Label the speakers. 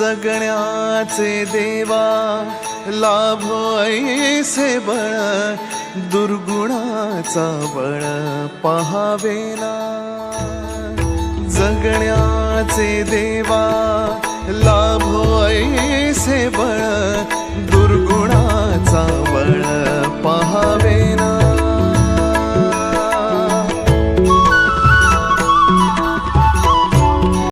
Speaker 1: जगण्याचे देवा लाभो ऐसे बळ दुर्गुणाचा बळ पहावेला जगण्याचे देवा लाभो ऐसे